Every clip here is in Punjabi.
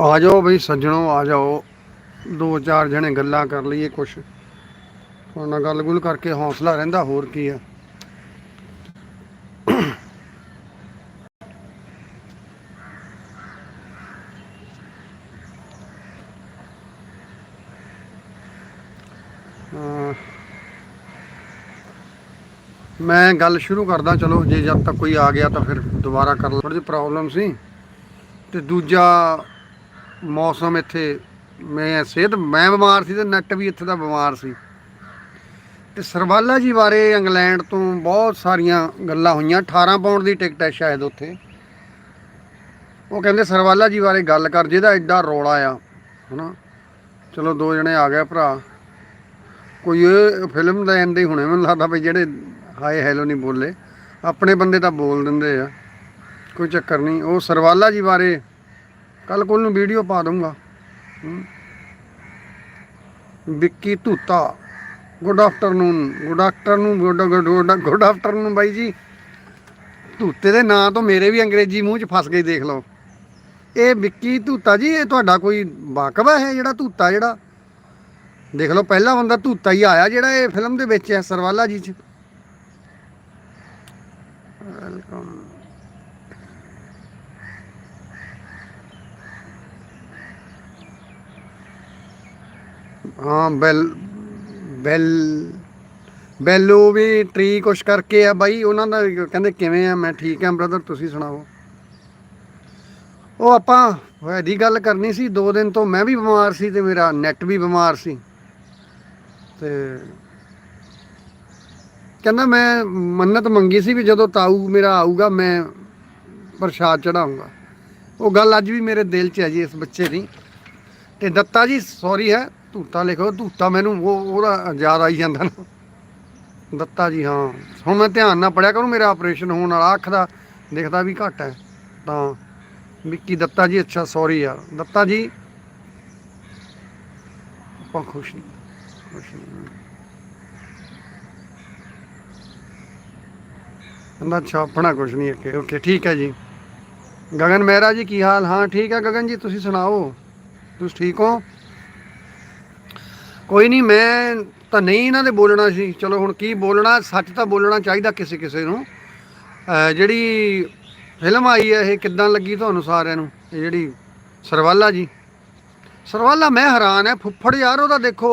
ਆ ਜਾਓ ਬਈ, ਸੱਜਣੋ, ਆ ਜਾਓ। ਦੋ ਚਾਰ ਜਣੇ ਗੱਲਾਂ ਕਰ ਲਈਏ ਕੁਛ। ਉਹਨਾਂ ਨਾਲ ਗੱਲ ਗੁਲ ਕਰਕੇ ਹੌਸਲਾ ਰਹਿੰਦਾ, ਹੋਰ ਕੀ ਆ। ਮੈਂ ਗੱਲ ਸ਼ੁਰੂ ਕਰਦਾ, ਚਲੋ, ਜੇ ਜਦ ਤੱਕ ਕੋਈ ਆ ਗਿਆ ਤਾਂ ਫਿਰ ਦੁਬਾਰਾ ਕਰ ਲਓ ਥੋੜੀ ਜਿਹੀ ਪ੍ਰੋਬਲਮ ਸੀ। ਤੇ ਦੂਜਾ ਮੌਸਮ ਇੱਥੇ, ਮੈਂ ਸਿਹਤ, ਮੈਂ ਬਿਮਾਰ ਸੀ ਤੇ ਨੈਟ ਵੀ ਇੱਥੇ ਦਾ ਬਿਮਾਰ ਸੀ। ਤੇ ਸਰਵਾਲਾ ਜੀ ਬਾਰੇ ਇੰਗਲੈਂਡ ਤੋਂ ਬਹੁਤ ਸਾਰੀਆਂ ਗੱਲਾਂ ਹੋਈਆਂ। 18 ਪਾਉਂਡ ਦੀ ਟਿਕਟ ਹੈ ਸ਼ਾਇਦ ਉੱਥੇ। ਉਹ ਕਹਿੰਦੇ ਸਰਵਾਲਾ ਜੀ ਬਾਰੇ ਗੱਲ ਕਰ, ਜਿਹਦਾ ਐਡਾ ਰੌਲਾ ਆ, ਹਨਾ। ਚਲੋ ਦੋ ਜਣੇ ਆ ਗਏ ਭਰਾ। ਕੋਈ ਇਹ ਫਿਲਮ ਦਾ ਇੰਦੇ ਹੁਣੇ, ਮੈਨੂੰ ਲੱਗਦਾ ਵੀ ਜਿਹੜੇ ਹਾਏ ਹੈਲੋ ਨਹੀਂ ਬੋਲੇ। ਆਪਣੇ ਬੰਦੇ ਤਾਂ ਬੋਲ ਦਿੰਦੇ ਆ। ਕੋਈ ਚੱਕਰ ਨਹੀਂ। ਉਹ ਸਰਵਾਲਾ ਜੀ ਬਾਰੇ ਕੱਲ ਕੋਲ ਨੂੰ ਵੀਡੀਓ ਪਾ ਦੂੰਗਾ Vicky Dhuta. Good afternoon good afternoon good good afternoon bye ਜੀ। ਧੂਤੇ ਦੇ ਨਾਂ ਤੋਂ ਮੇਰੇ ਵੀ ਅੰਗਰੇਜ਼ੀ ਮੂੰਹ 'ਚ ਫਸ ਗਈ, ਦੇਖ ਲਓ। ਇਹ ਵਿੱਕੀ ਧੂਤਾ ਜੀ, ਇਹ ਤੁਹਾਡਾ ਕੋਈ ਵਾਕਬ ਹੈ ਜਿਹੜਾ ਧੂਤਾ ਜਿਹੜਾ? ਦੇਖ ਲਓ, ਪਹਿਲਾ ਬੰਦਾ ਧੂਤਾ ਹੀ ਆਇਆ ਜਿਹੜਾ ਇਹ ਫਿਲਮ ਦੇ ਵਿੱਚ ਹੈ, ਸਰਵਾਲਾ ਜੀ 'ਚ। ਵੈਲਕਮ ਹਾਂ, ਬੈਲ ਬੈਲ, ਬੈਲੋ ਵੀ ਟ੍ਰੀ ਕੁਛ ਕਰਕੇ ਆ ਬਾਈ, ਉਹਨਾਂ ਦਾ ਕਹਿੰਦੇ ਕਿਵੇਂ ਆ, ਮੈਂ ਠੀਕ ਆ ਬ੍ਰਦਰ ਤੁਸੀਂ ਸੁਣਾਓ। ਉਹ ਆਪਾਂ ਇਹਦੀ ਗੱਲ ਕਰਨੀ ਸੀ, ਦੋ ਦਿਨ ਤੋਂ ਮੈਂ ਵੀ ਬਿਮਾਰ ਸੀ ਤੇ ਮੇਰਾ ਨੈਟ ਵੀ ਬਿਮਾਰ ਸੀ। ਤੇ ਕਹਿੰਦਾ ਮੈਂ ਮੰਨਤ ਮੰਗੀ ਸੀ ਵੀ ਜਦੋਂ ਤਾਊ ਮੇਰਾ ਆਊਗਾ, ਮੈਂ ਪ੍ਰਸ਼ਾਦ ਚੜਾਉਂਗਾ ਉਹ ਗੱਲ ਅੱਜ ਵੀ ਮੇਰੇ ਦਿਲ 'ਚ ਹੈ ਜੀ ਇਸ ਬੱਚੇ ਦੀ। ਤੇ ਦੱਤਾ ਜੀ ਸੌਰੀ ਹੈ ਧੂਤਾ ਲਿਖੋ, ਧੂਤਾ ਮੈਨੂੰ ਉਹ ਉਹਦਾ ਯਾਦ ਆਈ ਜਾਂਦਾ ਨਾ। ਦੱਤਾ ਜੀ, ਹਾਂ। ਹੁਣ ਮੈਂ ਧਿਆਨ ਨਾਲ ਪੜਿਆ ਕਰੂੰ, ਮੇਰਾ ਆਪਰੇਸ਼ਨ ਹੋਣ ਵਾਲਾ, ਅੱਖ ਦਾ ਦਿਖਦਾ ਵੀ ਘੱਟ ਹੈ। ਤਾਂ ਵਿੱਕੀ ਦੱਤਾ ਜੀ, ਅੱਛਾ ਸੌਰੀ ਯਾਰ। ਦੱਤਾ ਜੀ। ਆਪਾਂ ਖੁਸ਼ ਨਹੀਂ ਖੁਸ਼ ਨਹੀਂ। ਕਹਿੰਦਾ, ਅੱਛਾ, ਆਪਣਾ ਕੁਛ ਨਹੀਂ, ਓਕੇ ਓਕੇ, ਠੀਕ ਹੈ ਜੀ। ਗਗਨ ਮਹਿਰਾ ਜੀ, ਕੀ ਹਾਲ? ਹਾਂ, ਠੀਕ ਹੈ। ਗਗਨ ਜੀ, ਤੁਸੀਂ ਸੁਣਾਓ? ਤੁਸੀਂ ਠੀਕ ਹੋ? ਕੋਈ ਨਹੀਂ, ਮੈਂ ਤਾਂ ਨਹੀਂ ਇਹਨਾਂ ਦੇ ਬੋਲਣਾ ਸੀ। ਚਲੋ ਹੁਣ ਕੀ ਬੋਲਣਾ, ਸੱਚ ਤਾਂ ਬੋਲਣਾ ਚਾਹੀਦਾ ਕਿਸੇ ਕਿਸੇ ਨੂੰ। ਜਿਹੜੀ ਫਿਲਮ ਆਈ ਹੈ, ਇਹ ਕਿੱਦਾਂ ਲੱਗੀ ਤੁਹਾਨੂੰ ਸਾਰਿਆਂ ਨੂੰ? ਇਹ ਜਿਹੜੀ ਸਰਵਾਲਾ ਜੀ। ਸਰਵਾਲਾ ਮੈਂ ਹੈਰਾਨ ਹੈ, ਫੁੱਫੜ ਯਾਰ ਉਹਦਾ ਦੇਖੋ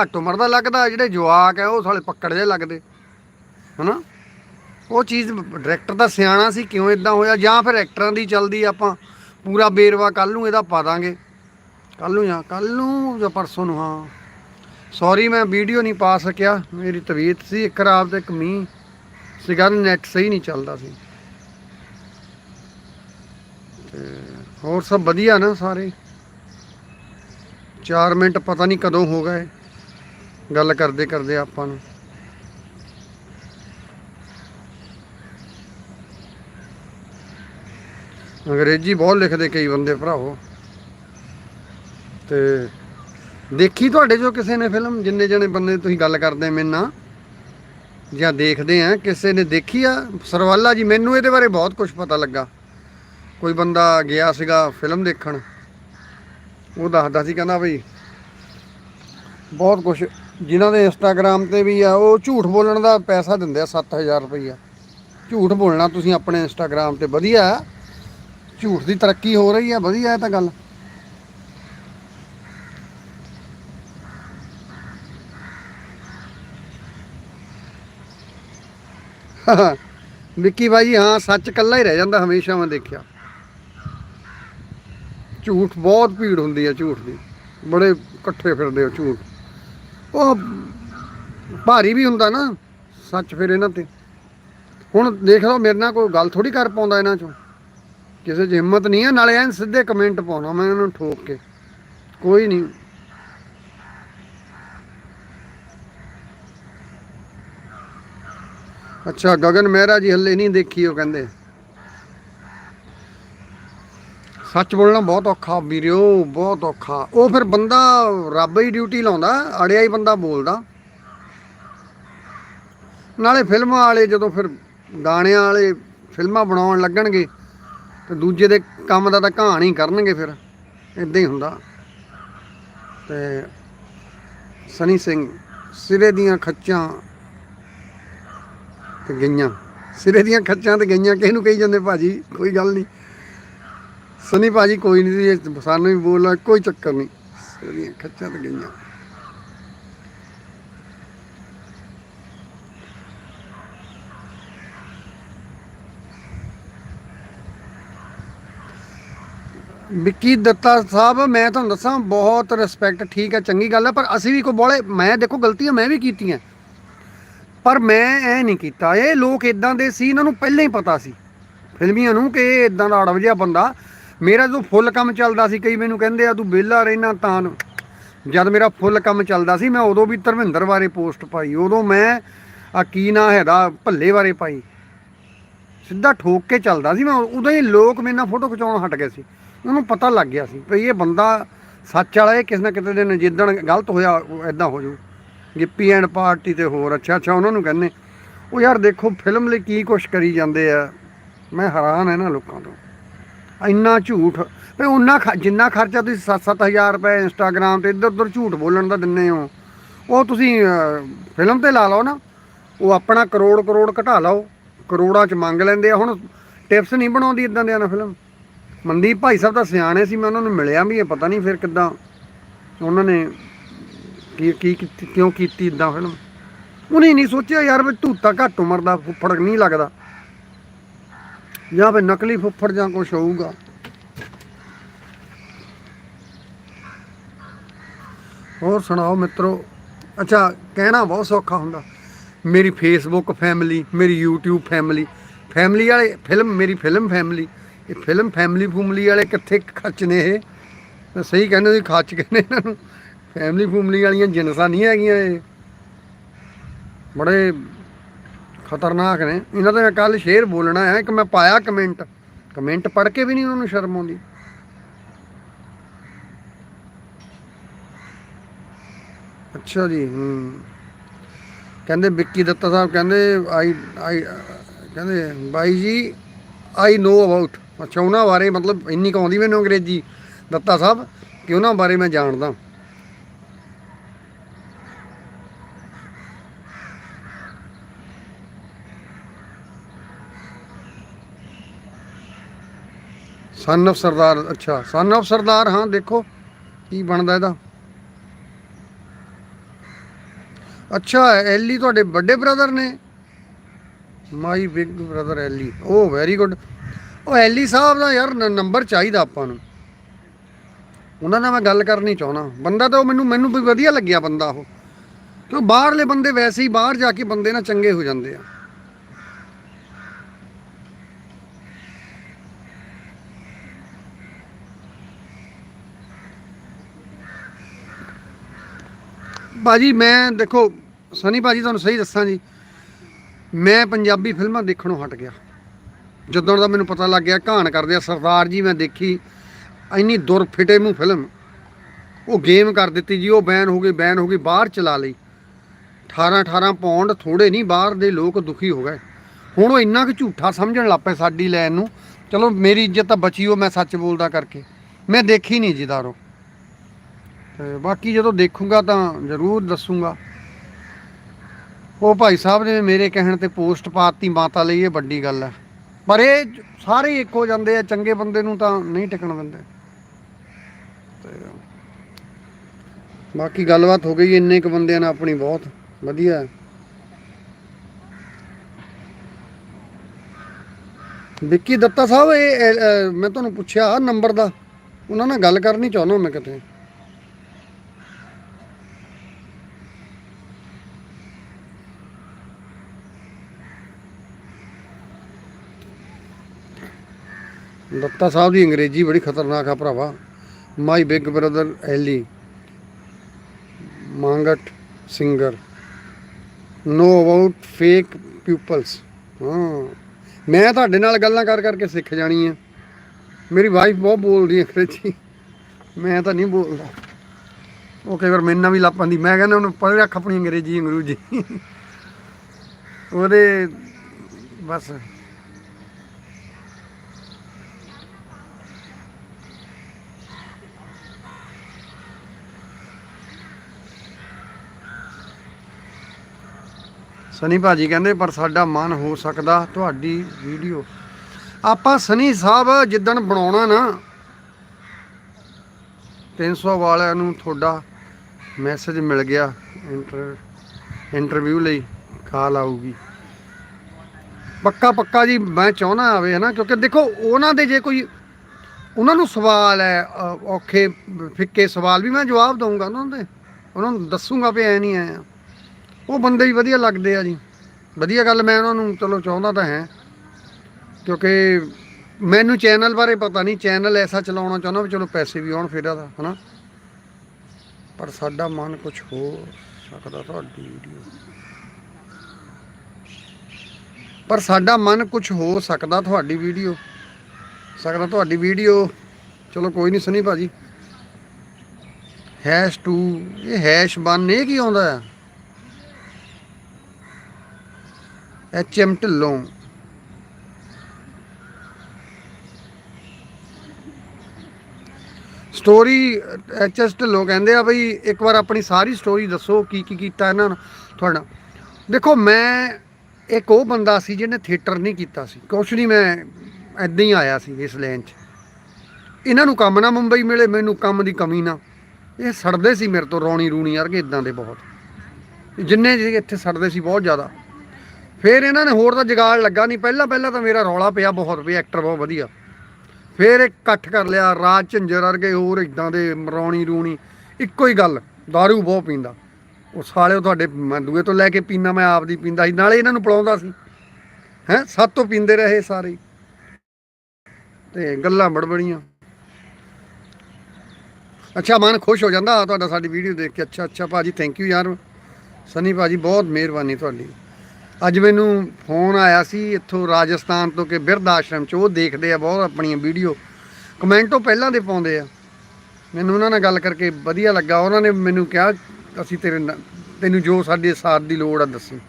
ਘੱਟ ਉਮਰ ਦਾ ਲੱਗਦਾ, ਜਿਹੜੇ ਜਵਾਕ ਹੈ, ਉਹ ਸਾਲੇ ਪੱਕੜ ਜੇ ਲੱਗਦੇ। ਹਨਾ? ਉਹ ਚੀਜ਼ ਡਾਇਰੈਕਟਰ ਦਾ ਸਿਆਣਾ ਸੀ, ਕਿਉਂ ਇਦਾਂ ਹੋਇਆ? ਜਾਂ ਫਿਰ ਐਕਟਰਾਂ ਦੀ ਚਲਦੀ ਆਪਾਂ ਪੂਰਾ ਬੇਰਵਾ ਕੱਲ ਨੂੰ ਇਹਦਾ ਪਾ ਦਾਂਗੇ। ਕੱਲ ਨੂੰ ਜਾਂ ਕੱਲ ਨੂੰ ਜਾਂ ਪਰਸੋਂ ਨੂੰ, ਹਾਂ। ਸੌਰੀ ਮੈਂ ਵੀਡੀਓ ਨਹੀਂ ਪਾ ਸਕਿਆ। ਮੇਰੀ ਤਬੀਅਤ ਸੀ ਇੱਕ ਖਰਾਬ ਤੇ ਇੱਕ ਮੀਂਹ। ਸੀਗਾ ਨੈਟ ਸਹੀ ਨਹੀਂ ਚੱਲਦਾ ਸੀ। ਹੋਰ ਸਭ ਵਧੀਆ ਨਾ ਸਾਰੇ? 4 ਮਿੰਟ ਪਤਾ ਨਹੀਂ ਕਦੋਂ ਹੋ ਗਏ। ਗੱਲ ਕਰਦੇ ਕਰਦੇ ਆਪਾਂ ਨੂੰ। ਅੰਗਰੇਜ਼ੀ ਬਹੁਤ ਲਿਖਦੇ ਕਈ ਬੰਦੇ ਭਰਾਵੋ। ਤੇ ਦੇਖੀ ਤੁਹਾਡੇ ਜੋ ਕਿਸੇ ਨੇ ਫਿਲਮ? ਜਿੰਨੇ ਜਣੇ ਬੰਦੇ ਤੁਸੀਂ ਗੱਲ ਕਰਦੇ ਮੇਰੇ ਨਾਲ, ਜਾਂ ਦੇਖਦੇ ਆ, ਕਿਸੇ ਨੇ ਦੇਖੀ ਆ? ਸਰਵਾਲਾ ਜੀ, ਮੈਨੂੰ ਇਹਦੇ ਬਾਰੇ ਬਹੁਤ ਕੁਝ ਪਤਾ ਲੱਗਾ। ਕੋਈ ਬੰਦਾ ਗਿਆ ਸੀਗਾ ਫਿਲਮ ਦੇਖਣ, ਉਹ ਦੱਸਦਾ ਸੀ, ਕਹਿੰਦਾ ਬਈ, ਬਹੁਤ ਕੁਝ ਜਿਨ੍ਹਾਂ ਦੇ ਇੰਸਟਾਗ੍ਰam ਤੇ ਵੀ ਆ, ਉਹ ਝੂਠ ਬੋਲਣ ਦਾ ਪੈਸਾ ਦਿੰਦੇ ਆ 7000 ਰੁਪਈਆ। ਝੂਠ ਬੋਲਣਾ ਤੁਸੀਂ ਆਪਣੇ ਇੰਸਟਾਗ੍ਰam ਤੇ, ਵਧੀਆ। ਹੈ। ਝੂਠ ਦੀ ਤਰੱਕੀ ਹੋ ਰਹੀ ਹੈ ਵਧੀਆ ਹੈ ਤਾਂ ਗੱਲ। ਵਿੱਕੀ ਬਾਈ, ਹਾਂ, ਸੱਚ ਕੱਲਾ ਹੀ ਰਹਿ ਜਾਂਦਾ ਹਮੇਸ਼ਾ ਮੈਂ ਦੇਖਿਆ। ਝੂਠ, ਬਹੁਤ ਭੀੜ ਹੁੰਦੀ ਹੈ ਝੂਠ ਦੀ। ਬੜੇ ਇਕੱਠੇ ਫਿਰਦੇ ਹੋ ਝੂਠ। ਉਹ ਭਾਰੀ ਵੀ ਹੁੰਦਾ ਨਾ, ਸੱਚ ਫਿਰ ਇਹਨਾਂ ਤੇ। ਹੁਣ ਦੇਖ ਲਓ, ਮੇਰੇ ਨਾਲ ਕੋਈ ਗੱਲ ਥੋੜੀ ਕਰ ਪਾਉਂਦਾ ਇਹਨਾਂ ਚੋਂ। ਕਿਸੇ 'ਚ ਹਿੰਮਤ ਨਹੀਂ ਹੈ ਨਾਲੇ ਐਨ ਸਿੱਧੇ ਕਮੈਂਟ ਪਾਉਣਾ ਮੈਂ ਇਹਨਾਂ ਨੂੰ ਠੋਕ ਕੇ। ਕੋਈ ਨਹੀਂ। ਅੱਛਾ, ਗਗਨ ਮਹਿਰਾ ਜੀ ਹੱਲੇ ਨਹੀਂ ਦੇਖੀ ਉਹ ਕਹਿੰਦੇ। ਸੱਚ ਬੋਲਣਾ ਬਹੁਤ ਔਖਾ ਵੀਰਿਓ ਬਹੁਤ ਔਖਾ। ਉਹ ਫਿਰ ਬੰਦਾ ਰੱਬ ਹੀ ਡਿਊਟੀ ਲਾਉਂਦਾ, ਅੜਿਆ ਹੀ ਬੰਦਾ ਬੋਲਦਾ। ਨਾਲੇ ਫਿਲਮਾਂ ਵਾਲੇ ਜਦੋਂ ਫਿਰ ਗਾਣਿਆਂ ਵਾਲੇ ਫਿਲਮਾਂ ਬਣਾਉਣ ਲੱਗਣਗੇ, ਤੇ ਦੂਜੇ ਦੇ ਕੰਮ ਦਾ ਤਾਂ ਕਹਾਣੀ ਕਰਨਗੇ ਫਿਰ ਇਦਾਂ ਹੀ ਹੁੰਦਾ। ਤੇ ਸਨੀ ਸਿੰਘ, ਸਿਰੇ ਦੀਆਂ ਖੱਚਾਂ ਤੇ ਗਈਆਂ। ਸਿਰੇ ਦੀਆਂ ਖੱਚਾਂ ਤੇ ਗਈਆਂ, ਕਿਸ ਨੂੰ ਕਹੀ ਜਾਂਦੇ, ਭਾਜੀ, ਕੋਈ ਗੱਲ ਨਹੀਂ। ਸਨੀ, ਭਾਜੀ, ਕੋਈ ਨਹੀਂ ਜੀ ਸਾਨੂੰ ਵੀ ਬੋਲਣਾ, ਕੋਈ ਚੱਕਰ ਨਹੀਂ। ਸਿਰੇ ਦੀਆਂ ਖੱਚਾਂ ਤੇ ਗਈਆਂ। ਵਿੱਕੀ ਦੱਤਾ ਸਾਹਿਬ, ਮੈਂ ਤੁਹਾਨੂੰ ਦੱਸਾਂ, ਬਹੁਤ ਰਿਸਪੈਕਟ ਠੀਕ ਹੈ, ਚੰਗੀ ਗੱਲ ਹੈ, ਪਰ ਅਸੀਂ ਵੀ ਕੋਈ ਬੋਲੇ, ਮੈਂ ਦੇਖੋ, ਗਲਤੀਆਂ ਮੈਂ ਵੀ ਕੀਤੀਆਂ। ਪਰ ਮੈਂ ਐ ਨਹੀਂ ਕੀਤਾ। ਇਹ ਲੋਕ ਇਦਾਂ ਦੇ ਸੀ, ਇਹਨਾਂ ਨੂੰ ਪਹਿਲਾਂ ਹੀ ਪਤਾ ਸੀ। ਫਿਲਮੀਆਂ ਨੂੰ ਕਿ ਇਹ ਇਦਾਂ ਦਾ ਅੜਵ ਜਿਹਾ ਬੰਦਾ। ਮੇਰਾ ਜਦੋਂ ਫੁੱਲ ਕੰਮ ਚੱਲਦਾ ਸੀ, ਕਈ ਮੈਨੂੰ ਕਹਿੰਦੇ ਆ, ਤੂੰ ਵਿਹਲਾ ਰਹਿਣਾ ਤਾਂ ਜਦ ਮੇਰਾ ਫੁੱਲ ਕੰਮ ਚੱਲਦਾ ਸੀ, ਮੈਂ ਉਦੋਂ ਵੀ ਧਰਮਿੰਦਰ ਬਾਰੇ ਪੋਸਟ ਪਾਈ। ਉਦੋਂ ਮੈਂ ਆ ਕੀ ਨਾ ਹੈਦਾ ਭੱਲੇ ਬਾਰੇ ਪਾਈ। ਸਿੱਧਾ ਠੋਕ ਕੇ ਚੱਲਦਾ ਸੀ। ਮੈਂ ਉਦੋਂ ਹੀ ਲੋਕ ਮੇਰੇ ਨਾਲ ਫੋਟੋ ਖਿਚਾਉਣ ਹਟ ਗਏ ਸੀ। ਉਹਨੂੰ ਪਤਾ ਲੱਗ ਗਿਆ ਸੀ ਵੀ ਇਹ ਬੰਦਾ ਸੱਚ ਵਾਲਾ ਇਹ ਕਿਸ ਨਾ ਕਿਤੇ ਦਿਨ ਨਜਿੱਦਣ ਗਲਤ ਹੋਇਆ ਐਦਾਂ ਹੋ ਜਾਊ। ਗਿੱਪੀ ਐਂਡ ਪਾਰਟੀ ਤੇ ਹੋਰ। ਅੱਛਾ ਅੱਛਾ, ਉਹਨਾਂ ਨੂੰ ਕਹਿੰਦੇ, ਉਹ ਯਾਰ ਦੇਖੋ ਫਿਲਮ ਲਈ ਕੀ ਕੁਛ ਕਰੀ ਜਾਂਦੇ ਆ। ਮੈਂ ਹੈਰਾਨ ਹਾਂ ਨਾ ਲੋਕਾਂ ਤੋਂ। ਇੰਨਾ ਝੂਠ। ਵੀ ਉਹਨਾਂ ਖ- ਜਿੰਨਾ ਖਰਚਾ ਤੁਸੀਂ 7-7000 ਰੁਪਏ ਇੰਸਟਾਗ੍ਰam ਤੇ ਇੱਧਰ ਉੱਧਰ ਝੂਠ ਬੋਲਣ ਦਾ ਦਿੰਦੇ ਹੋ, ਉਹ ਤੁਸੀਂ ਫਿਲਮ ਤੇ ਲਾ ਲਓ ਨਾ। ਉਹ ਆਪਣਾ ਕਰੋੜ ਕਰੋੜ ਘਟਾ ਲਓ। ਕਰੋੜਾਂ ਚ ਮੰਗ ਲੈਂਦੇ ਆ। ਹੁਣ ਟਿਪਸ ਨਹੀਂ ਬਣਾਉਂਦੀ ਇਦਾਂ ਦੇ ਨਾ ਫਿਲਮ ਮਨਦੀਪ ਭਾਈ ਸਾਹਿਬ ਤਾਂ ਸਿਆਣੇ ਸੀ, ਮੈਂ ਉਹਨਾਂ ਨੂੰ ਮਿਲਿਆ ਵੀ ਇਹ ਪਤਾ ਨਹੀਂ ਫਿਰ ਕਿੱਦਾਂ। ਉਹਨਾਂ ਨੇ ਕੀ ਕੀ ਕੀਤੀ- ਕਿਉਂ ਕੀਤੀ ਇਦਾਂ ਫਿਲਮ ਉਹਨੇ ਨਹੀਂ ਸੋਚਿਆ ਯਾਰ ਵੀ ਧੂਤਾ ਘੱਟ ਉਮਰ ਦਾ ਫੁੱਫੜ ਨਹੀਂ ਲੱਗਦਾ। ਜਾਂ ਫਿਰ ਨਕਲੀ ਫੁੱਫੜ ਜਾਂ ਕੁਝ ਹੋਊਗਾ। ਹੋਰ ਸੁਣਾਓ ਮਿੱਤਰੋ? ਅੱਛਾ, ਕਹਿਣਾ ਬਹੁਤ ਸੌਖਾ ਹੁੰਦਾ। ਮੇਰੀ ਫੇਸਬੁੱਕ ਫੈਮਿਲੀ ਮੇਰੀ YouTube ਫੈਮਿਲੀ ਫੈਮਿਲੀ ਵਾਲੇ ਫਿਲਮ ਮੇਰੀ ਫਿਲਮ ਫੈਮਿਲੀ ਇਹ ਫਿਲਮ ਫੈਮਿਲੀ ਫੂਮਲੀ ਵਾਲੇ ਕਿੱਥੇ ਖੱਚ ਨੇ ਇਹ? ਤਾਂ ਸਹੀ ਕਹਿੰਦੇ ਸੀ ਖੱਚ ਕਹਿੰਦੇ ਇਹਨਾਂ ਨੂੰ। ਫੈਮਿਲੀ ਫੂਮਲੀ ਵਾਲੀਆਂ ਜਿਨਸਾਂ ਨਹੀਂ ਹੈਗੀਆਂ ਇਹ। ਬੜੇ ਖਤਰਨਾਕ ਨੇ। ਇਹਨਾਂ ਦਾ ਮੈਂ ਕੱਲ ਸ਼ੇਰ ਬੋਲਣਾ ਹੈ ਕਿ ਮੈਂ ਪਾਇਆ ਕਮੈਂਟ। ਕਮੈਂਟ ਪੜ੍ਹ ਕੇ ਵੀ ਨਹੀਂ ਉਹਨਾਂ ਨੂੰ ਸ਼ਰਮ ਆਉਂਦੀ। ਅੱਛਾ ਜੀ, ਹੂੰ। ਕਹਿੰਦੇ ਵਿੱਕੀ ਦੱਤਾ ਸਾਹਿਬ ਕਹਿੰਦੇ, ਆਈ ਆਈ, ਕਹਿੰਦੇ, ਬਾਈ ਜੀ, ਆਈ ਨੋ ਅਬਾਊਟ। ਅੱਛਾ, ਉਹਨਾਂ ਬਾਰੇ ਮਤਲਬ ਇੰਨੀ ਕੁ ਆਉਂਦੀ ਮੈਨੂੰ ਅੰਗਰੇਜ਼ੀ ਦੱਤਾ ਸਾਹਿਬ ਕਿ ਉਹਨਾਂ ਬਾਰੇ ਮੈਂ ਜਾਣਦਾ। ਸਨ of ਸਰਦਾਰ, ਅੱਛਾ ਸਨ of ਸਰਦਾਰ, ਹਾਂ, ਦੇਖੋ ਕੀ ਬਣਦਾ ਇਹਦਾ। ਅੱਛਾ, ਐਲੀ ਤੁਹਾਡੇ ਵੱਡੇ ਬ੍ਰਦਰ ਨੇ? My big brother ally. ਉਹ ਵੈਰੀ ਗੁੱਡ ਉਹ ਐਲੀ ਸਾਹਿਬ ਦਾ ਯਾਰ ਨੰਬਰ ਚਾਹੀਦਾ ਆਪਾਂ ਨੂੰ। ਉਹਨਾਂ ਨਾਲ ਮੈਂ ਗੱਲ ਕਰਨੀ ਚਾਹਣਾ ਬੰਦਾ ਤਾਂ ਉਹ ਮੈਨੂੰ ਮੈਨੂੰ ਵੀ ਵਧੀਆ ਲੱਗਿਆ ਬੰਦਾ ਉਹ। ਕਿਉਂ, ਬਾਹਰਲੇ ਬੰਦੇ ਵੈਸੇ ਹੀ ਬਾਹਰ ਜਾ ਕੇ ਬੰਦੇ ਨਾਲ ਚੰਗੇ ਹੋ ਜਾਂਦੇ ਆ। ਭਾਜੀ, ਮੈਂ ਦੇਖੋ, ਸਨੀ ਬਾਜੀ ਤੁਹਾਨੂੰ ਸਹੀ ਦੱਸਾਂ ਜੀ। ਮੈਂ ਪੰਜਾਬੀ ਫਿਲਮਾਂ ਦੇਖਣੋਂ ਹਟ ਗਿਆ। ਜਦੋਂ ਦਾ ਮੈਨੂੰ ਪਤਾ ਲੱਗ ਗਿਆ ਕਹਾਣ ਕਰਦੇ ਆ, ਸਰਦਾਰ ਜੀ ਮੈਂ ਦੇਖੀ। ਇੰਨੀ ਦੁਰ ਫਿਟੇ ਮੂੰਹ ਫਿਲਮ। ਉਹ ਗੇਮ ਕਰ ਦਿੱਤੀ ਜੀ, ਉਹ ਬੈਨ ਹੋ ਗਈ, ਬੈਨ ਹੋ ਗਈ, ਬਾਹਰ ਚਲਾ ਲਈ। 18 18 ਪੌਂਡ ਥੋੜੇ ਨਹੀਂ, ਬਾਹਰ ਦੇ ਲੋਕ ਦੁਖੀ ਹੋ ਗਏ। ਹੁਣ ਉਹ ਇੰਨਾ ਕਿ ਝੂਠਾ ਸਮਝਣ ਲੱਗ ਪਏ ਸਾਡੀ ਲੈਣ ਨੂੰ। ਚਲੋ, ਮੇਰੀ ਇੱਜ਼ਤ ਤਾਂ ਬਚੀ ਉਹ ਮੈਂ ਸੱਚ ਬੋਲਦਾ ਕਰਕੇ। ਮੈਂ ਦੇਖੀ ਨਹੀਂ ਜਿਦਾਰੋ ਤੇ ਬਾਕੀ ਜਦੋਂ ਦੇਖੂੰਗਾ ਤਾਂ ਜ਼ਰੂਰ ਦੱਸੂੰਗਾ। ਉਹ ਭਾਈ ਸਾਹਿਬ ਨੇ ਮੇਰੇ ਕਹਿਣ ਤੇ ਪੋਸਟ ਪਾਤੀ, ਮਾਤਾ ਲਈ ਇਹ ਵੱਡੀ ਗੱਲ ਹੈ। ਪਰ ਇਹ ਸਾਰੇ ਹੀ ਹੋ ਜਾਂਦੇ ਆ, ਚੰਗੇ ਬੰਦੇ ਨੂੰ ਤਾਂ ਨਹੀਂ ਟਿਕਣ ਦਿੰਦੇ। ਤੇ ਬਾਕੀ ਗੱਲਬਾਤ ਹੋ ਗਈ, ਇੰਨੇ ਕੁ ਬੰਦਿਆਂ ਨਾਲ ਆਪਣੀ ਬਹੁਤ ਵਧੀਆ ਹੈ। ਵਿੱਕੀ ਦੱਤਾ ਸਾਹਿਬ, ਇਹ ਮੈਂ ਤੁਹਾਨੂੰ ਪੁੱਛਿਆ ਨੰਬਰ ਦਾ। ਉਹਨਾਂ ਨਾਲ ਗੱਲ ਕਰਨੀ ਚਾਹੁੰਦਾ ਮੈਂ ਕਿਤੇ। ਦੱਤਾ ਸਾਹਿਬ ਦੀ ਅੰਗਰੇਜ਼ੀ ਬੜੀ ਖਤਰਨਾਕ ਆ ਭਰਾਵਾ। My big brother Elly Mangat singer know about fake peoples ਹਾਂ। ਮੈਂ ਤੁਹਾਡੇ ਨਾਲ ਗੱਲਾਂ ਕਰ ਕਰਕੇ ਸਿੱਖ ਜਾਣੀ ਆ। ਮੇਰੀ ਵਾਈਫ ਬਹੁਤ ਬੋਲਦੀ ਅੰਗਰੇਜ਼ੀ। ਮੈਂ ਤਾਂ ਨਹੀਂ ਬੋਲਦਾ। ਉਹ ਕਈ ਵਾਰ ਮੇਰੇ ਨਾਲ ਵੀ ਲੱਪਾਂਦੀ ਮੈਂ ਕਹਿੰਦਾ ਉਹਨੂੰ ਪੜ੍ਹ ਰੱਖ ਆਪਣੀ ਅੰਗਰੇਜ਼ੀ, ਅੰਗਰੂਜੀ। ਉਹਦੇ ਬਸ ਸਨੀ ਭਾਜੀ ਕਹਿੰਦੇ, ਪਰ ਸਾਡਾ ਮਨ ਹੋ ਸਕਦਾ ਤੁਹਾਡੀ ਵੀਡੀਓ। ਆਪਾਂ ਸਨੀ ਸਾਹਿਬ ਜਿੱਦਣ ਬਣਾਉਣਾ ਨਾ 300 ਵਾਲਿਆਂ ਨੂੰ ਤੁਹਾਡਾ ਮੈਸੇਜ ਮਿਲ ਗਿਆ ਇੰਟਰ ਇੰਟਰਵਿਊ ਲਈ, ਕਾਲ ਆਊਗੀ। ਪੱਕਾ ਪੱਕਾ ਜੀ ਮੈਂ ਚਾਹੁੰਦਾ ਆਵੇ, ਹਨਾ, ਕਿਉਂਕਿ ਦੇਖੋ, ਉਹਨਾਂ ਦੇ ਜੇ ਕੋਈ, ਉਹਨਾਂ ਨੂੰ ਸਵਾਲ ਹੈ ਔਖੇ, ਫਿੱਕੇ ਸਵਾਲ ਵੀ ਮੈਂ ਜਵਾਬ ਦਊਂਗਾ ਉਹਨਾਂ ਦੇ ਉਹਨਾਂ ਨੂੰ ਦੱਸੂਗਾ ਵੀ ਐ ਨਹੀਂ ਆਇਆ। ਉਹ ਬੰਦੇ ਹੀ ਵਧੀਆ ਲੱਗਦੇ ਆ ਜੀ। ਵਧੀਆ ਗੱਲ ਮੈਂ ਉਹਨਾਂ ਨੂੰ ਚਲੋ ਚਾਹੁੰਦਾ ਤਾਂ ਹੈ। ਕਿਉਂਕਿ ਮੈਨੂੰ ਚੈਨਲ ਬਾਰੇ ਪਤਾ ਨਹੀਂ, ਚੈਨਲ ਐਸਾ ਚਲਾਉਣਾ ਚਾਹੁੰਦਾ ਵੀ ਚਲੋ ਪੈਸੇ ਵੀ ਆਉਣ ਫੇਰਾ ਦਾ ਹਨਾ। ਪਰ ਸਾਡਾ ਮਨ ਕੁਝ ਹੋ ਸਕਦਾ ਤੁਹਾਡੀ ਵੀਡੀਓ। ਪਰ ਸਾਡਾ ਮਨ ਕੁਝ ਹੋ ਸਕਦਾ ਤੁਹਾਡੀ ਵੀਡੀਓ। ਸਕਦਾ ਤੁਹਾਡੀ ਵੀਡੀਓ। ਚਲੋ ਕੋਈ ਨਹੀਂ ਸੁਣੀ ਭਾਜੀ। ਹੈਸ਼ 2 ਇਹ ਹੈਸ਼ 1 ਇਹ ਕੀ ਆਉਂਦਾ ਹੈ H M Dhillon story H S Dhillon ਕਹਿੰਦੇ ਆ ਬਈ, ਇੱਕ ਵਾਰ ਆਪਣੀ ਸਾਰੀ ਸਟੋਰੀ ਦੱਸੋ ਕੀ ਕੀ ਕੀਤਾ ਇਹਨਾਂ ਨੇ ਤੁਹਾਡਾ। ਦੇਖੋ, ਮੈਂ ਇੱਕ ਉਹ ਬੰਦਾ ਸੀ ਜਿਹਨੇ ਥੀਏਟਰ ਨਹੀਂ ਕੀਤਾ ਸੀ। ਕੁਛ ਨਹੀਂ, ਮੈਂ ਐਦਾਂ ਹੀ ਆਇਆ ਸੀ ਇਸ ਲਾਈਨ 'ਚ। ਇਹਨਾਂ ਨੂੰ ਕੰਮ ਨਾ ਮੁੰਬਈ ਮਿਲੇ, ਮੈਨੂੰ ਕੰਮ ਦੀ ਕਮੀ ਨਾ। ਇਹ ਸੜਦੇ ਸੀ ਮੇਰੇ ਤੋਂ ਰੌਣੀ ਰੂਣੀ ਵਰਗੇ ਇਦਾਂ ਦੇ ਬਹੁਤ। ਜਿੰਨੇ ਜੀ ਇੱਥੇ ਸੜਦੇ ਸੀ ਬਹੁਤ ਜ਼ਿਆਦਾ। ਫਿਰ ਇਹਨਾਂ ਨੇ ਹੋਰ ਤਾਂ ਜਗਾੜ ਲੱਗਾ ਨਹੀਂ। ਪਹਿਲਾਂ ਪਹਿਲਾਂ ਤਾਂ ਮੇਰਾ ਰੌਲਾ ਪਿਆ ਬਹੁਤ ਵੀ ਐਕਟਰ ਬਹੁਤ ਵਧੀਆ। ਫਿਰ ਇੱਕ ਇਕੱਠ ਕਰ ਲਿਆ, ਰਾਜ ਝੰਜਰ ਵਰਗੇ ਹੋਰ ਇਦਾਂ ਦੇ ਮਰੌਣੀ ਰੂਣੀ, ਇੱਕੋ ਹੀ ਗੱਲ दारू ਬਹੁਤ ਪੀਂਦਾ। ਉਹ ਸਾਲਿਓ ਤੁਹਾਡੇ, ਮੈਂ ਦੂਏ ਤੋਂ ਲੈ ਕੇ ਪੀਣਾ ਮੈਂ ਆਪ ਦੀ ਪੀਂਦਾ ਸੀ, ਨਾਲੇ ਇਹਨਾਂ ਨੂੰ ਪਲਾਉਂਦਾ ਸੀ। ਹੈ, ਸੱਤ ਤੋਂ ਪੀਂਦੇ ਰਹੇ ਸਾਰੇ। ਹੀ। ਤੇ ਗੱਲਾਂ ਬੜਬੜੀਆਂ। ਅੱਛਾ, ਮਨ ਖੁਸ਼ ਹੋ ਜਾਂਦਾ ਤੁਹਾਡਾ ਸਾਡੀ ਵੀਡੀਓ ਦੇਖ ਕੇ। ਅੱਛਾ ਅੱਛਾ, ਭਾਜੀ ਥੈਂਕ ਯੂ ਯਾਰ। ਸਨੀ ਭਾਜੀ, ਬਹੁਤ ਮਿਹਰਬਾਨੀ ਤੁਹਾਡੀ। ਅੱਜ ਮੈਨੂੰ ਫੋਨ ਆਇਆ ਸੀ ਇੱਥੋਂ ਰਾਜਸਥਾਨ ਤੋਂ ਕਿ ਬਿਰਧ ਆਸ਼ਰਮ ਚ, ਉਹ ਦੇਖਦੇ ਆ ਬਹੁਤ ਆਪਣੀਆਂ ਵੀਡੀਓ। ਕਮੈਂਟ ਉਹ ਪਹਿਲਾਂ ਦੇ ਪਾਉਂਦੇ ਆ। ਮੈਨੂੰ ਉਹਨਾਂ ਨਾਲ ਗੱਲ ਕਰਕੇ ਵਧੀਆ ਲੱਗਾ। ਉਹਨਾਂ ਨੇ ਮੈਨੂੰ ਕਿਹਾ, ਅਸੀਂ ਤੇਰੇ ਨਾਲ- ਤੈਨੂੰ ਜੋ ਸਾਡੇ ਸਾਥ ਦੀ ਲੋੜ ਆ, ਦੱਸੀ।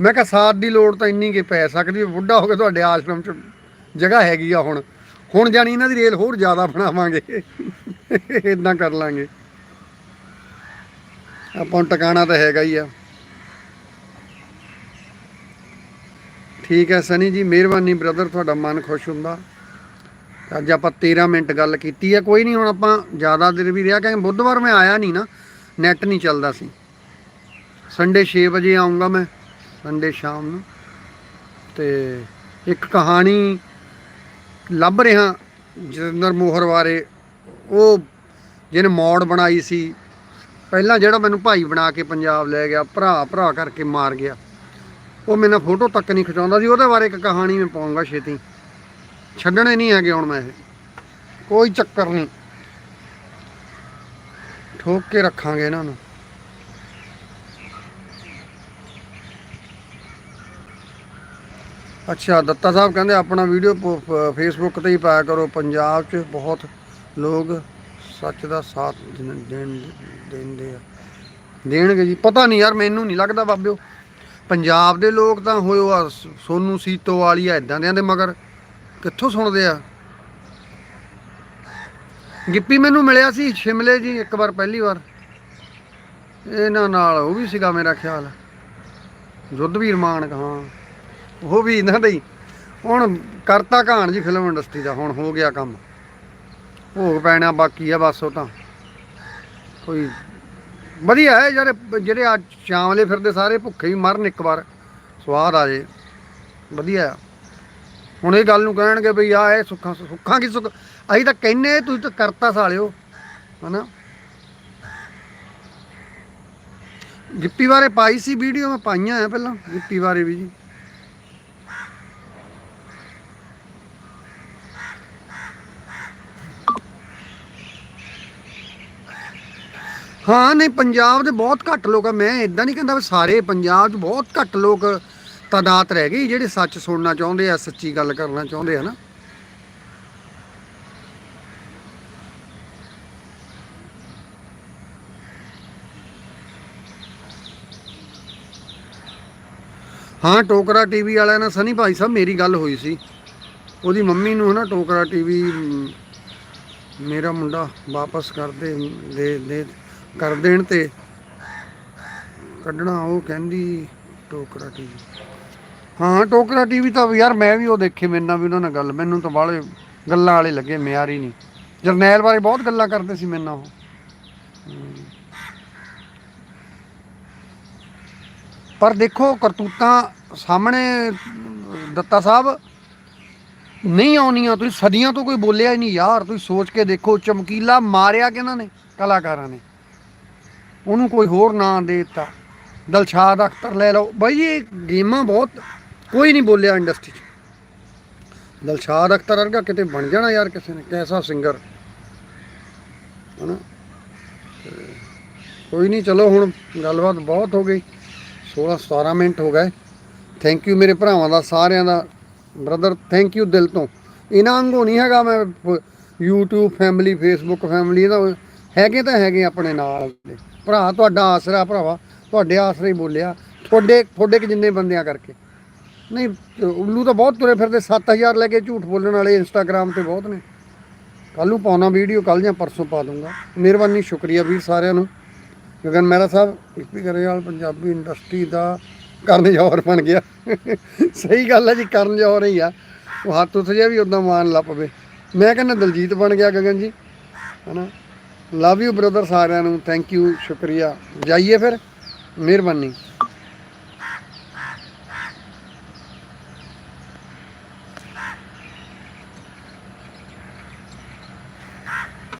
ਮੈਂ ਕਿਹਾ, ਸਾਥ ਦੀ ਲੋੜ ਤਾਂ ਇੰਨੀ ਕਿ ਪੈ ਸਕਦੀ ਬੁੱਢਾ ਹੋ ਕੇ ਤੁਹਾਡੇ ਆਸ਼ਰਮ ਚ ਜਗ੍ਹਾ ਹੈਗੀ ਆ ਹੁਣ। ਹੁਣ ਜਾਣੀ ਇਹਨਾਂ ਦੀ ਰੇਲ ਹੋਰ ਜ਼ਿਆਦਾ ਬਣਾਵਾਂਗੇ। ਇਦਾਂ ਕਰ ਲਾਂਗੇ। ਆਪਾਂ ਟਿਕਾਣਾ ਤਾਂ ਹੈਗਾ ਹੀ ਆ। ਠੀਕ ਹੈ ਸਨੀ ਜੀ, ਮਿਹਰਬਾਨੀ ਬ੍ਰਦਰ ਤੁਹਾਡਾ ਮਨ ਖੁਸ਼ ਹੁੰਦਾ। ਅੱਜ ਆਪਾਂ 13 ਮਿੰਟ ਗੱਲ ਕੀਤੀ ਹੈ, ਕੋਈ ਨਹੀਂ ਹੁਣ ਆਪਾਂ ਜ਼ਿਆਦਾ ਦੇਰ ਵੀ ਰਿਹਾ ਕਿ ਬੁੱਧਵਾਰ ਮੈਂ ਆਇਆ ਨਹੀਂ ਨਾ ਨੈਟ ਨਹੀਂ ਚੱਲਦਾ ਸੀ। ਸੰਡੇ 6 ਵਜੇ ਆਉਂਗਾ ਮੈਂ ਸੰਡੇ ਸ਼ਾਮ ਨੂੰ। ਤੇ ਇੱਕ ਕਹਾਣੀ ਲੱਭ ਰਿਹਾ ਜਤਿੰਦਰ ਮੋਹਰ ਬਾਰੇ ਉਹ ਜਿਹਨੇ ਮੌੜ ਬਣਾਈ ਸੀ, ਪਹਿਲਾਂ ਜਿਹੜਾ ਮੈਨੂੰ ਭਾਈ ਬਣਾ ਕੇ ਪੰਜਾਬ ਲੈ ਗਿਆ ਭਰਾ ਭਰਾ ਕਰਕੇ ਮਾਰ ਗਿਆ। ਉਹ ਮੇਰੇ ਨਾਲ ਫੋਟੋ ਤੱਕ ਨਹੀਂ ਖਿਚਾਉਂਦਾ ਸੀ, ਉਹਦੇ ਬਾਰੇ ਇੱਕ ਕਹਾਣੀ ਮੈਂ ਪਾਉਂਗਾ ਛੇਤੀ। ਛੱਡਣੇ ਨਹੀਂ ਹੈਗੇ ਹੁਣ ਮੈਂ ਇਹ। ਕੋਈ ਚੱਕਰ ਨਹੀਂ। ਠੋਕ ਕੇ ਰੱਖਾਂਗੇ ਇਹਨਾਂ ਨੂੰ। ਅੱਛਾ, ਦੱਤਾ ਸਾਹਿਬ ਕਹਿੰਦੇ ਆਪਣਾ ਵੀਡੀਓ ਫੇਸਬੁੱਕ ਤੇ ਹੀ ਪਾਇਆ ਕਰੋ। ਪੰਜਾਬ 'ਚ ਬਹੁਤ ਲੋਕ ਸੱਚ ਦਾ ਸਾਥ ਦੇਣ, ਦੇਣ- ਦਿੰਦੇ ਆ। ਦੇਣਗੇ ਜੀ। ਪਤਾ ਨਹੀਂ ਯਾਰ, ਮੈਨੂੰ ਨਹੀਂ ਲੱਗਦਾ ਬਾਬਿਓ। ਪੰਜਾਬ ਦੇ ਲੋਕ ਤਾਂ ਹੋਇਓ ਆ ਸ- ਸੋਨੂ ਸੀਤੋ ਵਾਲੀ ਆ ਇਦਾਂ ਦੇ ਮਗਰ। ਕਿੱਥੋਂ ਸੁਣਦੇ ਆ? ਗਿੱਪੀ ਮੈਨੂੰ ਮਿਲਿਆ ਸੀ, ਸ਼ਿਮਲੇ ਜੀ, ਇੱਕ ਵਾਰ ਪਹਿਲੀ ਵਾਰ। ਇਹਨਾਂ ਨਾਲ ਉਹ ਵੀ ਸੀਗਾ ਮੇਰਾ ਖਿਆਲ। ਜੁੱਧਵੀਰ ਮਾਨ ਹਾਂ। ਉਹ ਵੀ ਇਹਨਾਂ ਦਾ ਹੀ ਹੁਣ ਕਰਤਾ ਕਹਾਣ ਜੀ ਫਿਲਮ ਇੰਡਸਟਰੀ ਦਾ, ਹੁਣ ਹੋ ਗਿਆ ਕੰਮ। ਭੋਗ ਪੈਣਾ ਬਾਕੀ ਆ ਬਸ ਉਹ ਤਾਂ। ਕੋਈ ਵਧੀਆ ਹੈ ਯਾਰ, ਜਿਹੜੇ ਆ ਸ਼ਾਮਲੇ ਫਿਰਦੇ ਸਾਰੇ ਭੁੱਖੇ ਹੀ ਮਰਨ ਇੱਕ ਵਾਰ, ਸਵਾਦ ਆ ਜੇ, ਵਧੀਆ ਆ। ਹੁਣ ਇਹ ਗੱਲ ਨੂੰ ਕਹਿਣਗੇ ਬਈ ਆ ਇਹ ਸੁੱਖਾਂ ਸੁੱਖਾਂ ਕੀ ਸੁੱਖ, ਅਸੀਂ ਤਾਂ ਕਹਿੰਨੇ ਤੁਸੀਂ ਤਾਂ ਕਰਤਾ ਸਾਲਿਓ, ਹਨਾ ਗਿੱਪੀ ਬਾਰੇ ਪਾਈ ਸੀ ਵੀਡੀਓ, ਮੈਂ ਪਾਈਆਂ ਆ ਪਹਿਲਾਂ, ਗਿੱਪੀ ਬਾਰੇ ਵੀ ਜੀ ਹਾਂ, ਨਹੀਂ, ਪੰਜਾਬ ਦੇ ਬਹੁਤ ਘੱਟ ਲੋਕ ਆ। ਮੈਂ ਇਦਾਂ ਨਹੀਂ ਕਹਿੰਦਾ ਵੀ ਸਾਰੇ, ਪੰਜਾਬ 'ਚ ਬਹੁਤ ਘੱਟ ਲੋਕ ਤਾਦਾਦ ਰਹਿ ਗਈ, ਜਿਹੜੇ ਸੱਚ ਸੁਣਨਾ ਚਾਹੁੰਦੇ ਆ, ਸੱਚੀ ਗੱਲ ਕਰਨਾ ਚਾਹੁੰਦੇ ਆ ਨਾ। ਹਾਂ, ਟੋਕਰਾ ਟੀਵੀ ਵਾਲਿਆਂ ਨਾਲ ਸਨੀ ਭਾਈ ਸਾਹਿਬ ਮੇਰੀ ਗੱਲ ਹੋਈ ਸੀ। ਉਹਦੀ ਮੰਮੀ ਨੂੰ ਹਨਾ, ਟੋਕਰਾ ਟੀਵੀ ਮੇਰਾ ਮੁੰਡਾ ਵਾਪਸ ਕਰ ਦੇ ਦੇ ਕਰ ਦੇਣ ਤੇ ਕੱਢਣਾ, ਉਹ ਕਹਿੰਦੀ ਟੋਕਰਾ ਟੀਵੀ। ਹਾਂ, ਟੋਕਰਾ ਟੀਵੀ ਤਾਂ ਯਾਰ ਮੈਂ ਵੀ ਉਹ ਦੇਖੇ, ਮੇਰੇ ਨਾਲ ਵੀ ਉਹਨਾਂ ਨਾਲ ਗੱਲ। ਮੈਨੂੰ ਤਾਂ ਬਾਹਲੇ ਗੱਲਾਂ ਵਾਲੇ ਲੱਗੇ, ਮਿਆਰ ਨਹੀਂ। ਜਰਨੈਲ ਬਾਰੇ ਬਹੁਤ ਗੱਲਾਂ ਕਰਦੇ ਸੀ ਮੇਰੇ ਨਾਲ ਉਹ। ਪਰ ਦੇਖੋ, ਕਰਤੂਤਾਂ ਸਾਹਮਣੇ ਦੱਤਾ ਸਾਹਿਬ, ਨਹੀਂ ਆਉਣੀਆਂ। ਤੁਸੀਂ ਸਦੀਆਂ ਤੋਂ ਕੋਈ ਬੋਲਿਆ ਹੀ ਨਹੀਂ। ਯਾਰ, ਤੁਸੀਂ ਸੋਚ ਕੇ ਦੇਖੋ, ਚਮਕੀਲਾ ਮਾਰਿਆ ਕਿਹਨਾਂ ਨੇ? ਕਲਾਕਾਰਾਂ ਨੇ। ਉਹਨੂੰ ਕੋਈ ਹੋਰ ਨਾਂ ਦੇ ਦਿੱਤਾ। ਦਲਸ਼ਾਦ ਅਖਤਰ ਲੈ ਲਓ। ਬਾਈ, ਇਹ ਗੇਮਾਂ ਬਹੁਤ, ਕੋਈ ਨਹੀਂ ਬੋਲਿਆ ਇੰਡਸਟਰੀ 'ਚ। ਦਲਸ਼ਾਦ ਅਖਤਰ ਵਰਗਾ ਕਿਤੇ ਬਣ ਜਾਣਾ ਯਾਰ ਕਿਸੇ ਨੇ, ਕੈਸਾ ਸਿੰਗਰ ਹਨਾ? ਤੇ ਕੋਈ ਨਹੀਂ, ਚਲੋ ਹੁਣ ਗੱਲਬਾਤ ਬਹੁਤ ਹੋ ਗਈ। 16 17 ਮਿੰਟ ਹੋ ਗਏ। ਥੈਂਕ ਯੂ ਮੇਰੇ ਭਰਾਵਾਂ ਦਾ, ਸਾਰਿਆਂ ਦਾ। ਬ੍ਰਦਰ ਥੈਂਕ ਯੂ ਦਿਲ ਤੋਂ। ਇਹਨਾਂ ਵਾਂਗੂ ਨਹੀਂ ਹੈਗਾ ਮੈਂ ਫ- YouTube ਫੈਮਿਲੀ Facebook ਫੈਮਿਲੀ ਇਹਦਾ ਹੈਗੇ ਤਾਂ ਹੈਗੇ ਆਪਣੇ ਨਾਲ ਦੇ। ਭਰਾ, ਤੁਹਾਡਾ ਆਸਰਾ ਭਰਾਵਾ, ਤੁਹਾਡੇ ਆਸਰੇ ਹੀ ਬੋਲਿਆ। ਤੁਹਾਡੇ ਤੁਹਾਡੇ ਕਿ ਜਿੰਨੇ ਬੰਦਿਆਂ ਕਰਕੇ। ਨਹੀਂ, ਉੱਲੂ ਤਾਂ ਬਹੁਤ ਤੁਰੇ ਫਿਰਦੇ 7000 ਲੈ ਕੇ ਝੂਠ ਬੋਲਣ ਵਾਲੇ ਇੰਸਟਾਗ੍ਰam ਤੇ ਬਹੁਤ ਨੇ। ਕੱਲ ਨੂੰ ਪਾਉਣਾ ਵੀਡੀਓ ਕੱਲ ਜਾਂ ਪਰਸੋਂ ਪਾ ਦੂੰਗਾ। ਮਿਹਰਬਾਨੀ, ਸ਼ੁਕਰੀਆ ਵੀਰ ਸਾਰਿਆਂ ਨੂੰ। Gagan Mehra Sahib S P Karewal Punjabi industry ਦਾ ਕਰਨ ਜੌਹਰ ਬਣ ਗਿਆ। ਸਹੀ ਗੱਲ ਹੈ ਜੀ ਕਰਨ ਜੌਹਰ ਹੀ ਆ। ਉਹ ਹੱਥ ਉੱਥੇ ਜਿਹਾ ਵੀ ਉਦਾਂ ਮਾਨ ਲਾ ਪਵੇ ਮੈਂ ਕਹਿੰਦਾ ਦਲਜੀਤ ਬਣ ਗਿਆ ਗਗਨ ਜੀ, ਹਨਾ? ਲਵ ਯੂ ਬ੍ਰਦਰ ਸਾਰਿਆਂ ਨੂੰ। ਥੈਂਕ ਯੂ ਸ਼ੁਕਰੀਆ। ਜਾਈਏ ਫਿਰ। ਮਿਹਰਬਾਨੀ।